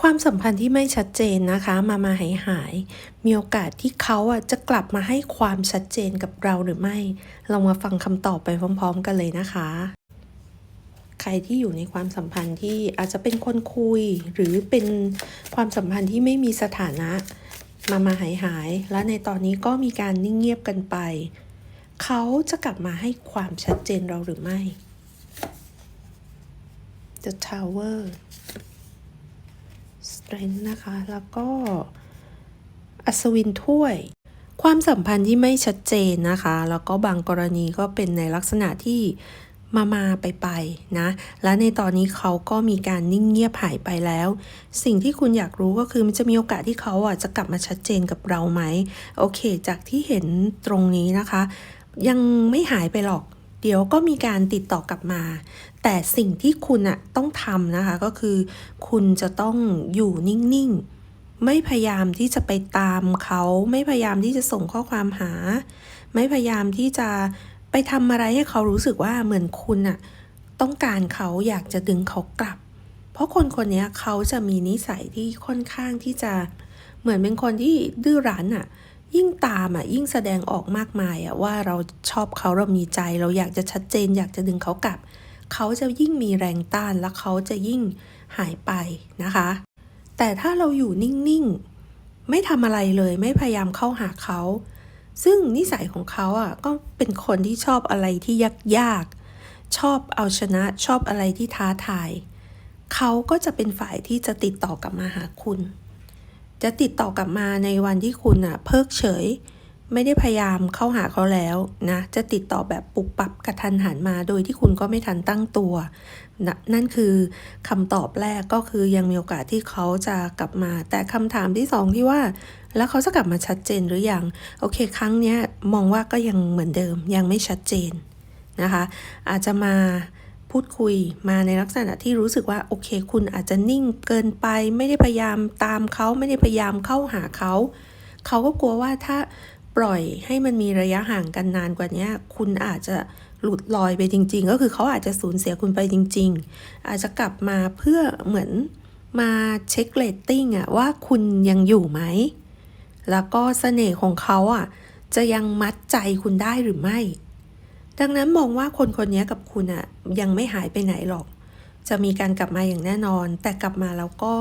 ความสัมพันธ์ที่ไม่ชัดเจนนะคะ มามาหายหาย มีโอกาสที่เขาอะจะกลับมาให้ความชัดเจนกับเราหรือไม่ เรามาฟังคำตอบไปพร้อม ๆ กันเลยนะคะ ใครที่อยู่ในความสัมพันธ์ที่อาจจะเป็นคนคุย หรือเป็นความสัมพันธ์ที่ไม่มีสถานะ มามาหายหาย และในตอนนี้ก็มีการนิ่งเงียบกันไป เขาจะกลับมาให้ความชัดเจนเราหรือไม่ The Tower Strength นะคะ แล้วก็ อัศวินถ้วย ความสัมพันธ์ที่ไม่ชัดเจนนะคะ แล้วก็บางกรณีก็เป็นในลักษณะที่มามาไปไปนะ และในตอนนี้เขาก็มีการนิ่งเงียบหายไปแล้ว สิ่งที่คุณอยากรู้ก็คือมันจะมีโอกาสที่เขาอะจะกลับมาชัดเจนกับเราไหม โอเค จากที่เห็นตรงนี้นะคะ ยังไม่หายไปหรอก เดี๋ยวก็มีการติดต่อกลับมา แต่สิ่งที่คุณอะต้องทำนะคะก็คือ คุณจะต้องอยู่นิ่งๆ ไม่พยายามที่จะไปตามเขา ไม่พยายามที่จะส่งข้อความหา ไม่พยายามที่จะไปทำอะไรให้เขารู้สึกว่าเหมือนคุณอะต้องการเขาอยากจะดึงเขากลับ เพราะคนคนนี้เขาจะมีนิสัยที่ค่อนข้างที่จะเหมือนเป็นคนที่ดื้อรั้นอะ ยิ่งตามอะยิ่งแสดงออกมากมายอะว่าเราชอบเขาเรามีใจเราอยากจะชัดเจน อยากจะดึงเขากลับ เขาจะยิ่งมีแรงต้านและเขาจะยิ่งหายไปนะคะ แต่ถ้าเราอยู่นิ่งๆ ไม่ทำอะไรเลยไม่พยายามเข้าหาเขา ซึ่งนิสัยของเขาอะก็เป็นคนที่ชอบอะไรที่ยากๆ ชอบเอาชนะชอบอะไรที่ท้าทาย เขาก็จะเป็นฝ่ายที่จะติดต่อกลับมาหาคุณ จะติดต่อกลับมาในวันที่คุณอะเพิกเฉย ไม่ได้พยายามเข้าหาเขาแล้วนะจะติดต่อแบบปุบปับกระทันหันมา โดยที่คุณก็ไม่ทันตั้งตัวนะนั่นคือคำตอบแรกก็คือยังมีโอกาสที่เขาจะกลับมา แต่คำถามที่สองที่ว่า แล้วเขาจะกลับมาชัดเจนหรือยังโอเค ครั้งเนี้ยมองว่าก็ยังเหมือนเดิมยังไม่ชัดเจนนะคะ อาจจะมา พูดคุยมาในลักษณะที่รู้สึกว่าโอเค คุณอาจจะนิ่งเกินไป ไม่ได้พยายามตามเขาไม่ได้พยายามเข้าหาเขาเขาก็กลัวว่าถ้าปล่อยให้มันมีระยะห่างกันนานกว่านี้คุณอาจจะหลุดลอยไปจริง ๆ ก็คือเขาอาจจะสูญเสียคุณไปจริง ๆ อาจจะกลับมาเพื่อเหมือนมาเช็คเรตติ้งอะว่าคุณยังอยู่ไหม แล้วก็เสน่ห์ของเขาอะจะยังมัดใจคุณได้หรือไม่ ดังนั้นมองว่าคนคนนี้กับคุณอะยังไม่หายไปไหนหรอก จะมีการกลับมาอย่างแน่นอน แต่กลับมาแล้วก็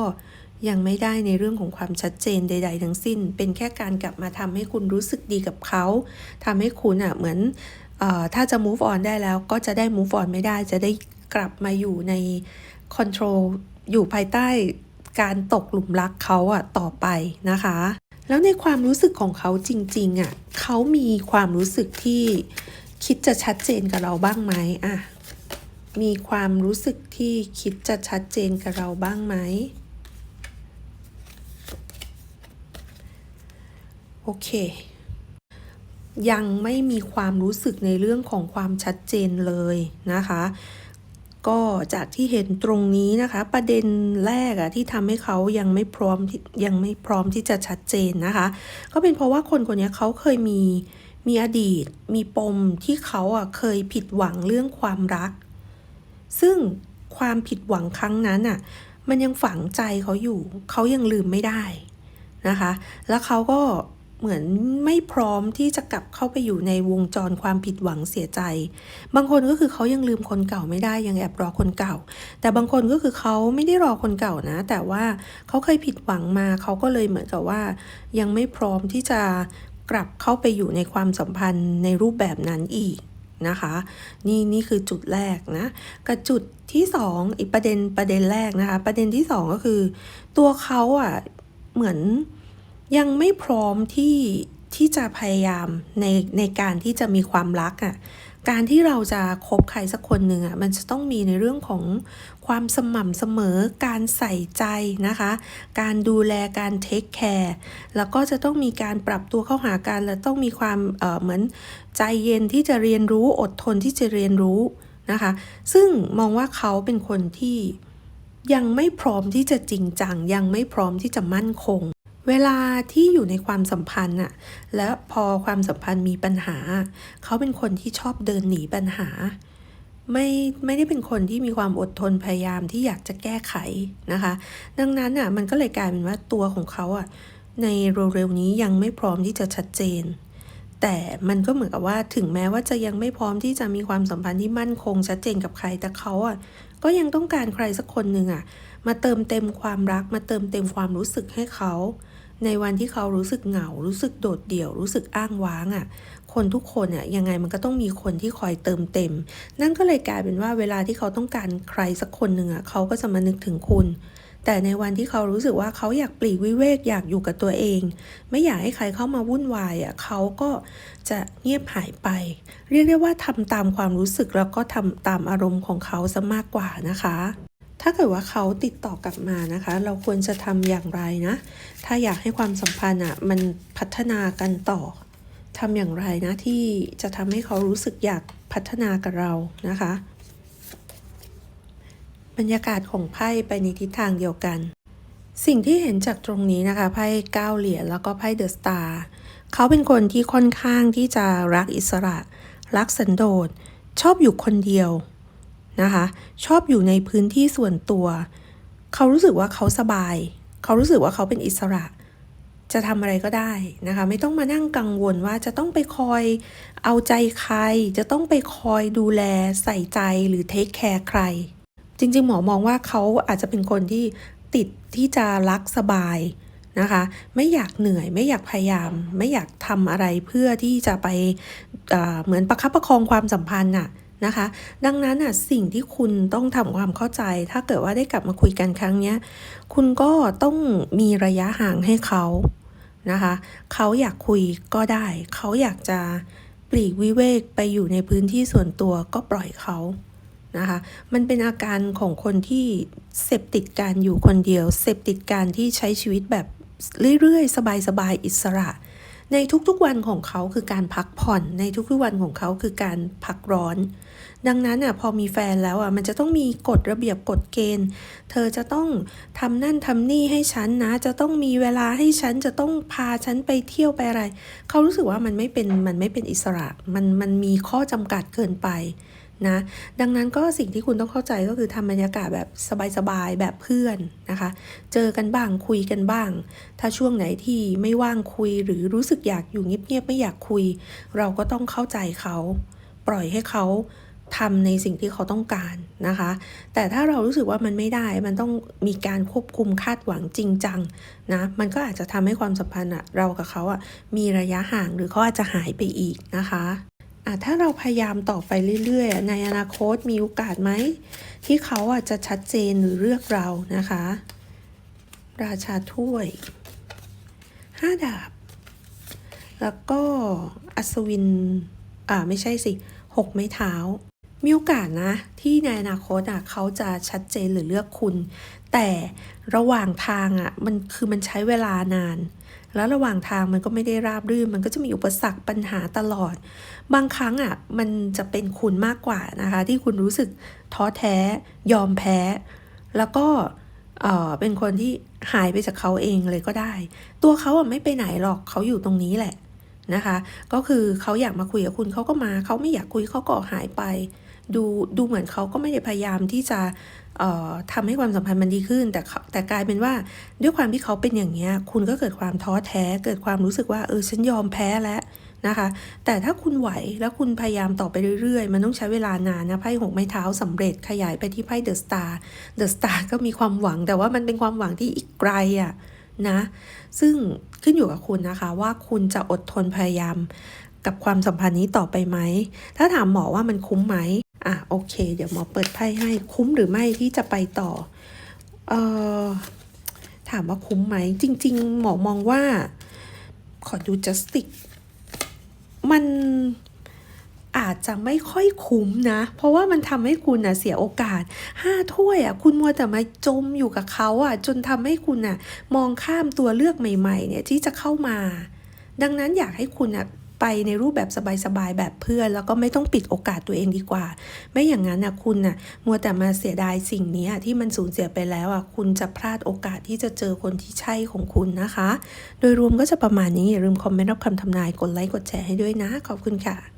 ยังไม่ได้ในเรื่องของความชัดเจนใด ๆ ทั้งสิ้น เป็นแค่การกลับมาทำให้คุณรู้สึกดีกับเขาทำให้คุณอะเหมือนออถ้าจะ move on ได้แล้วก็จะได้ move on ไม่ได้ จะได้กลับมาอยู่ใน control อยู่ภายใต้การตกหลุมรักเขาอะต่อไปนะคะ แล้วในความรู้สึกของเขาจริงๆอะเขามีความรู้สึกที่ คิดจะชัดเจนกับเราบ้างไหมอะมีความรู้สึกที่คิดจะชัดเจนกับเราบ้างไหมโอเค ยังไม่มีความรู้สึกในเรื่องของความชัดเจนเลยนะคะ ก็จากที่เห็นตรงนี้นะคะ ประเด็นแรกอะที่ทำให้เขายังไม่พร้อมยังไม่พร้อมที่จะชัดเจนนะคะ ก็เป็นเพราะว่าคนคนนี้เขาเคยมี มีอดีต มีปมที่เขาอะเคยผิดหวังเรื่องความรัก ซึ่งความผิดหวังครั้งนั้นอะมันยังฝังใจเขาอยู่ เขายังลืมไม่ได้นะคะ แล้วเขาก็เหมือนไม่พร้อมที่จะกลับเข้าไปอยู่ในวงจรความผิดหวังเสียใจ บางคนก็คือเขายังลืมคนเก่าไม่ได้ยังแอบรอคนเก่า แต่บางคนก็คือเขาไม่ได้รอคนเก่านะ แต่ว่าเขาเคยผิดหวังมาเขาก็เลยเหมือนกับว่า ยังไม่พร้อมที่จะ กลับเข้าไปอยู่ในความสัมพันธ์ในรูปแบบนั้นอีกนะคะ นี่นี่คือจุดแรกนะกับจุดที่สองอีกประเด็นประเด็นแรกนะคะ ประเด็นที่สองก็คือ ตัวเขาอะเหมือนยังไม่พร้อมที่ที่จะพยายามในในการที่จะมีความรักอะ่ะ การที่เราจะคบใครสักคนหนึ่งอะมันจะต้องมีในเรื่องของความสม่ำเสมอ การใส่ใจนะคะ การดูแลการเทคแคร์แล้วก็จะต้องมีการปรับตัวเข้าหากันและต้องมีความเเหมือนใจเย็นที่จะเรียนรู้อดทนที่จะเรียนรู้นะคะ ซึ่งมองว่าเขาเป็นคนที่ยังไม่พร้อมที่จะจริงจังยังไม่พร้อมที่จะมั่นคง เวลาที่อยู่ในความสัมพันธ์อะและพอความสัมพันธ์มีปัญหา เขาเป็นคนที่ชอบเดินหนีปัญหา ไม่ไม่ได้เป็นคนที่มีความอดทนพยายามที่อยากจะแก้ไขนะคะ ดังนั้นอะมันก็เลยกลายเป็นว่าตัวของเขาอะในเร็วๆนี้ยังไม่พร้อมที่จะชัดเจน แต่มันก็เหมือนกับว่าถึงแม้ว่าจะยังไม่พร้อมที่จะมีความสัมพันธ์ที่มั่นคงชัดเจนกับใครแต่เขาอะก็ยังต้องการใครสักคนหนึ่งอะมาเติมเต็มความรักมาเติมเต็มความรู้สึกให้เขา ในวันที่เขารู้สึกเหงา รู้สึกโดดเดี่ยว รู้สึกอ้างว้างอะ คนทุกคนอะยังไงมันก็ต้องมีคนที่คอยเติมเต็ม นั่นก็เลยกลายเป็นว่าเวลาที่เขาต้องการใครสักคนหนึ่งอะ เขาก็จะมานึกถึงคุณ แต่ในวันที่เขารู้สึกว่าเขาอยากปลีกวิเวกอยากอยู่กับตัวเอง ไม่อยากให้ใครเข้ามาวุ่นวายอะ เขาก็จะเงียบหายไป เรียกได้ว่าทำตามความรู้สึกแล้วก็ทำตามอารมณ์ของเขาซะมากกว่านะคะ ถ้าเกิดว่าเขาติดต่อกลับมานะคะ เราควรจะทำอย่างไรนะ ถ้าอยากให้ความสัมพันธ์อะมันพัฒนากันต่อทำอย่างไรนะที่จะทำให้เขารู้สึกอยากพัฒนากับเรานะคะ บรรยากาศของไพ่ไปในทิศทางเดียวกัน สิ่งที่เห็นจากตรงนี้นะคะไพ่เก้าเหรียญแล้วก็ไพ่เดอะสตาร์เขาเป็นคนที่ค่อนข้างที่จะรักอิสระ รักสันโดษชอบอยู่คนเดียว นะคะ ชอบอยู่ในพื้นที่ส่วนตัว เขารู้สึกว่าเขาสบาย เขารู้สึกว่าเขาเป็นอิสระ จะทำอะไรก็ได้นะคะ ไม่ต้องมานั่งกังวลว่าจะต้องไปคอยเอาใจใคร จะต้องไปคอยดูแลใส่ใจหรือเทคแคร์ใคร จริง ๆ หมอมองว่าเขาอาจจะเป็นคนที่ติดที่จะรักสบายนะคะไม่อยากเหนื่อยไม่อยากพยายาม ไม่อยากทำอะไรเพื่อที่จะไปเหมือนประคับประคองความสัมพันธ์น่ะ นะคะ ดังนั้นอะสิ่งที่คุณต้องทำความเข้าใจ ถ้าเกิดว่าได้กลับมาคุยกันครั้งนี้คุณก็ต้องมีระยะห่างให้เขานะคะเขาอยากคุยก็ได้ เขาอยากจะปลีกวิเวกไปอยู่ในพื้นที่ส่วนตัวก็ปล่อยเขานะคะมันเป็นอาการของคนที่เสพติดการอยู่คนเดียวเสพติดการที่ใช้ชีวิตแบบเรื่อยๆ สบายๆอิสระ ในทุกๆวันของเขาคือการพักผ่อน ในทุกๆวันของเขาคือการพักร้อน ดังนั้นอะพอมีแฟนแล้วอะมันจะต้องมีกฎระเบียบกฎเกณฑ์ เธอจะต้องทำนั่นทำนี่ให้ฉันนะ จะต้องมีเวลาให้ฉันจะต้องพาฉันไปเที่ยวไปอะไร เขารู้สึกว่ามันไม่เป็นมันไม่เป็นอิสระ มันมันมีข้อจำกัดเกินไป นะดังนั้นก็สิ่งที่คุณต้องเข้าใจก็คือทำบรรยากาศแบบสบายๆแบบเพื่อนนะคะ เจอกันบ้างคุยกันบ้าง ถ้าช่วงไหนที่ไม่ว่างคุยหรือรู้สึกอยากอยู่เงียบๆไม่อยากคุย เราก็ต้องเข้าใจเขา ปล่อยให้เขาทำในสิ่งที่เขาต้องการนะคะ แต่ถ้าเรารู้สึกว่ามันไม่ได้มันต้องมีการควบคุมคาดหวังจริงจังนะมันก็อาจจะทำให้ความสัมพันธ์เรากับเขาอะมีระยะห่างหรือเขาอาจจะหายไปอีกนะคะ อะถ้าเราพยายามต่อไปเรื่อยๆ ในอนาคตมีโอกาสไหม ที่เขาอาจจะชัดเจนหรือเลือกเรานะคะ ราชาถ้วยห้าดาบ แล้วก็อัศวิน อ่าไม่ใช่สิหกไม้เท้า มีโอกาสนะ ที่ในอนาคตอะเขาจะชัดเจนหรือเลือกคุณ แต่ระหว่างทางอะมันคือมันใช้เวลานาน แล้วระหว่างทางมันก็ไม่ได้ราบรื่น มันก็จะมีอุปสรรคปัญหาตลอด บางครั้งอะมันจะเป็นคุณมากกว่านะคะ ที่คุณรู้สึกท้อแท้ยอมแพ้ แล้วก็เออเป็นคนที่หายไปจากเขาเองเลยก็ได้ ตัวเขาอะไม่ไปไหนหรอกเขาอยู่ตรงนี้แหละนะคะ ก็คือเขาอยากมาคุยกับคุณเขาก็มา เขาไม่อยากคุยเขาก็หายไป ดูดูเหมือนเขาก็ไม่ได้พยายามที่จะทำให้ความสัมพันธ์มันดีขึ้น แต่แต่กลายเป็นว่าด้วยความที่เขาเป็นอย่างนี้ย คุณก็เกิดความท้อแท้ เกิดความรู้สึกว่าเออฉันยอมแพ้แล้วนะคะ แต่ถ้าคุณไหวแล้วคุณพยายามต่อไปเรื่อยๆ มันต้องใช้เวลานานนะไพ่หกไม้เท้าสำเร็จขยายไปที่ไพ่เดอะสตาร์เดอะสตาร์ก็มีความหวัง แต่ว่ามันเป็นความหวังที่อีกไกลอะ่ะนะ ซึ่งขึ้นอยู่กับคุณนะคะ ว่าคุณจะอดทนพยายามกับความสัมพันธ์นี้ต่อไปไหม ถ้าถามหมอว่ามันคุ้มไหม อะโอเค เดี๋ยวหมอเปิดไพ่ให้ คุ้มหรือไม่ที่จะไปต่อเอ่อถามว่าคุ้มไหม จริง ๆ หมอมองว่า ขอดูจัสติก มันอาจจะไม่ค่อยคุ้มนะ เพราะว่ามันทำให้คุณนะเสียโอกาสห้าถ้วยอะคุณมัวแต่มาจมอยู่กับเขาอะ จนทำให้คุณอะ มองข้ามตัวเลือกใหม่ ๆ เนี่ยที่จะเข้ามา ดังนั้นอยากให้คุณอะ ไปในรูปแบบสบายๆแบบเพื่อน แล้วก็ไม่ต้องปิดโอกาสตัวเองดีกว่า ไม่อย่างนั้นนะคุณนะ่ะมัวแต่มาเสียดายสิ่งนี้ที่มันสูญเสียไปแล้วอะคุณจะพลาดโอกาสที่จะเจอคนที่ใช่ของคุณนะคะ โดยรวมก็จะประมาณนี้อย่าลืมคอมเมนต์รับคำทำนายกดไลค์กดแชร์ให้ด้วยนะ ขอบคุณค่ะ